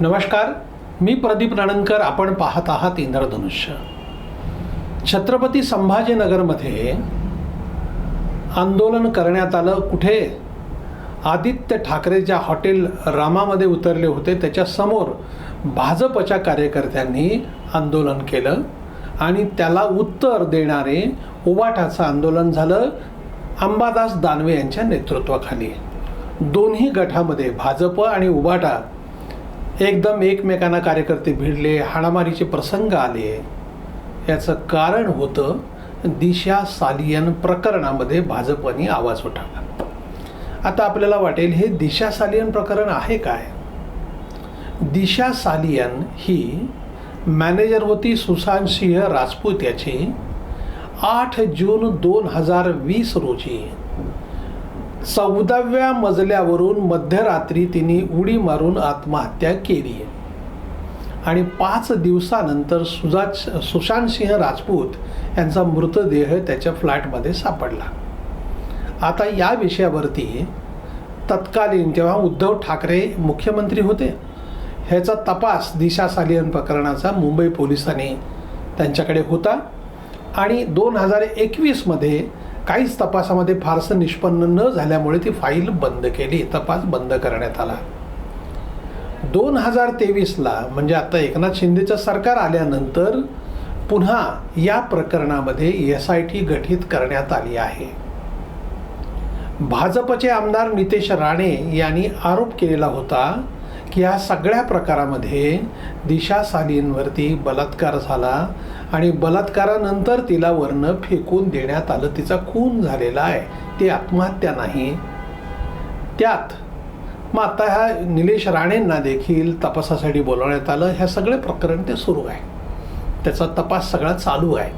नमस्कार मी प्रदीप नाणनकर आपण पाहत आहात इंद्रधनुष्य. छत्रपती संभाजीनगरमध्ये आंदोलन करण्यात आलं. कुठे? आदित्य ठाकरे ज्या हॉटेल रामामध्ये उतरले होते. त्याच्यासमोर भाजपच्या कार्यकर्त्यांनी आंदोलन केलं आणि त्याला उत्तर देणारे उबाटाचं आंदोलन झालं. अंबादास दानवे यांच्या नेतृत्वाखाली. दोन्ही गटामध्ये भाजप आणि उबाटा एकदम एकमेकांना कार्यकर्ते भिडले हाणामारीचे प्रसंग आले. याचं कारण होतं दिशा सालियन प्रकरणामध्ये भाजपने आवाज उठवला. आता आपल्याला वाटेल हे दिशा सालियन प्रकरण आहे काय? दिशा सालियन ही मॅनेजर होती सुशांत सिंह राजपूत याची. आठ जून दोन हजार वीस रोजी चौदाव्या मजल्यावरून मध्यरात्री तिने उडी मारून आत्महत्या केली. आणि पाच दिवसानंतर सुजा सुशांत सिंह राजपूत यांचा मृतदेह त्याच्या फ्लॅटमध्ये सापडला. आता या विषयावरती तत्कालीन तेव्हा उद्धव ठाकरे मुख्यमंत्री होते ह्याचा तपास दिशा सालियन प्रकरणाचा मुंबई पोलिसांनी त्यांच्याकडे होता. आणि दोन हजार एकवीसमध्ये काहीच तपासामध्ये फारसं निष्पन्न न झाल्यामुळे ती फाईल बंद केली. तपास बंद करण्यात आला. दोन हजार तेवीसला म्हणजे आता एकनाथ शिंदेचं सरकार आल्यानंतर पुन्हा या प्रकरणामध्ये एस आय टी गठीत करण्यात आली आहे. भाजपचे आमदार नितेश राणे यांनी आरोप केलेला होता की या सगळ्या प्रकारामध्ये दिशा सालींवरती बलात्कार झाला आणि बलात्कारानंतर तिला वर्ण फेकून देण्यात आलं. तिचा खून झालेला आहे. ती आत्महत्या नाही. त्यात मग आता ह्या निलेश राणेंना देखील तपासासाठी बोलवण्यात आलं. ह्या सगळे प्रकरण ते सुरू आहे. त्याचा तपास सगळा चालू आहे.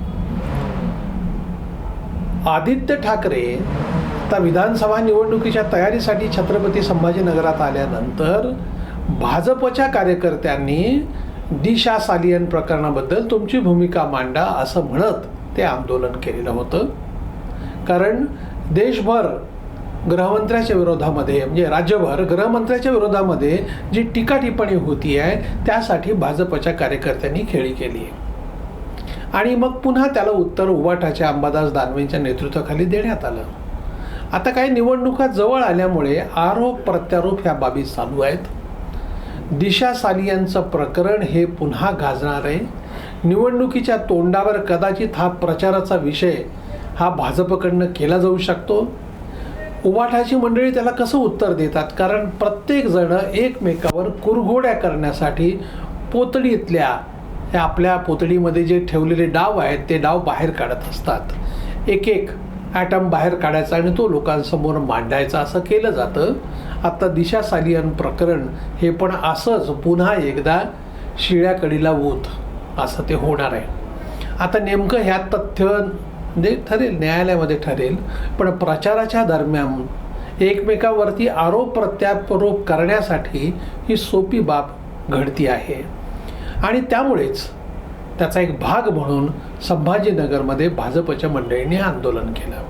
आदित्य ठाकरे आता विधानसभा निवडणुकीच्या तयारीसाठी छत्रपती संभाजीनगरात आल्यानंतर भाजपच्या कार्यकर्त्यांनी दिशा सालियन प्रकरणाबद्दल तुमची भूमिका मांडा असं म्हणत ते आंदोलन केलेलं होतं. कारण देशभर गृहमंत्र्याच्या विरोधामध्ये म्हणजे राज्यभर गृहमंत्र्याच्या विरोधामध्ये जी टीका टिप्पणी होती आहे त्यासाठी भाजपच्या कार्यकर्त्यांनी खेळी केली आहे. आणि मग पुन्हा त्याला उत्तर उवाटाच्या अंबादास दानवेंच्या नेतृत्वाखाली देण्यात आलं. आता काही निवडणुका जवळ आल्यामुळे आरोप प्रत्यारोप ह्या बाबी चालू आहेत. दिशा सालियांचं प्रकरण हे पुन्हा गाजणार आहे. निवडणुकीच्या तोंडावर कदाचित हा प्रचाराचा विषय हा भाजपकडनं केला जाऊ शकतो. उवाठाची मंडळी त्याला कसं उत्तर देतात? कारण प्रत्येकजण एकमेकावर कुरघोड्या करण्यासाठी पोतडीतल्या या आपल्या पोतडीमध्ये जे ठेवलेले डाव आहेत ते डाव बाहेर काढत असतात. एक एक ॲटम बाहेर काढायचा आणि तो लोकांसमोर मांडायचा. असं केलं जातं. आता दिशा सालियन प्रकरण हे पण असंच पुन्हा एकदा शिळ्याकडीला होत असं ते होणार आहे. आता नेमकं ह्या तथ्य म्हणजे ठरेल न्यायालयामध्ये ठरेल पण प्रचाराच्या दरम्यान एकमेकावरती आरोप प्रत्यारोप करण्यासाठी ही सोपी बाब घडती आहे. आणि त्यामुळेच त्याचा एक भाग म्हणून संभाजीनगरमध्ये भाजपच्या मंडळींनी आंदोलन केलं.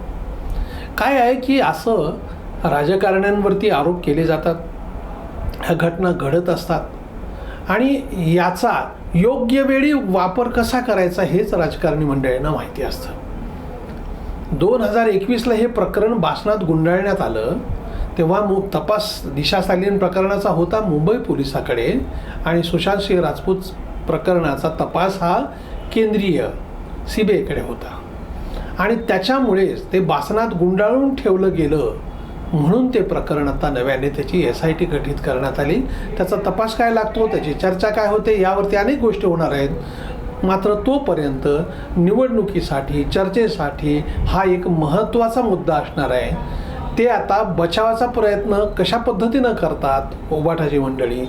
काय आहे की असं राजकारण्यांवरती आरोप केले जातात. ह्या घटना घडत असतात. आणि याचा योग्य वेळी वापर कसा करायचा हेच राजकारणी मंडळींना माहिती असतं. दोन हजार एकवीसला हे प्रकरण बासनात गुंडाळण्यात आलं. तेव्हा मु तपास दिशा सालीन प्रकरणाचा होता मुंबई पोलिसाकडे आणि सुशांत सिंह राजपूत प्रकरणाचा तपास हा केंद्रीय सी बी आयकडे होता. आणि त्याच्यामुळेच ते बासनात गुंडाळून ठेवलं गेलं म्हणून ते प्रकरण आता नव्याने त्याची एस आय टी गठीत करण्यात आली. त्याचा तपास काय लागतो त्याची चर्चा काय होते यावरती अनेक गोष्टी होणार आहेत. मात्र तोपर्यंत निवडणुकीसाठी चर्चेसाठी हा एक महत्त्वाचा मुद्दा असणार आहे. ते आता बचावाचा प्रयत्न कशा पद्धतीनं करतात ओबाठाची मंडळी?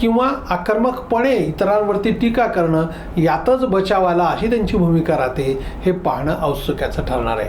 किंवा आक्रमकपणे इतरांवरती टीका करणं यातच बचावाला अशी त्यांची भूमिका राहते हे पाहणं औत्सुक्याचं ठरणार आहे.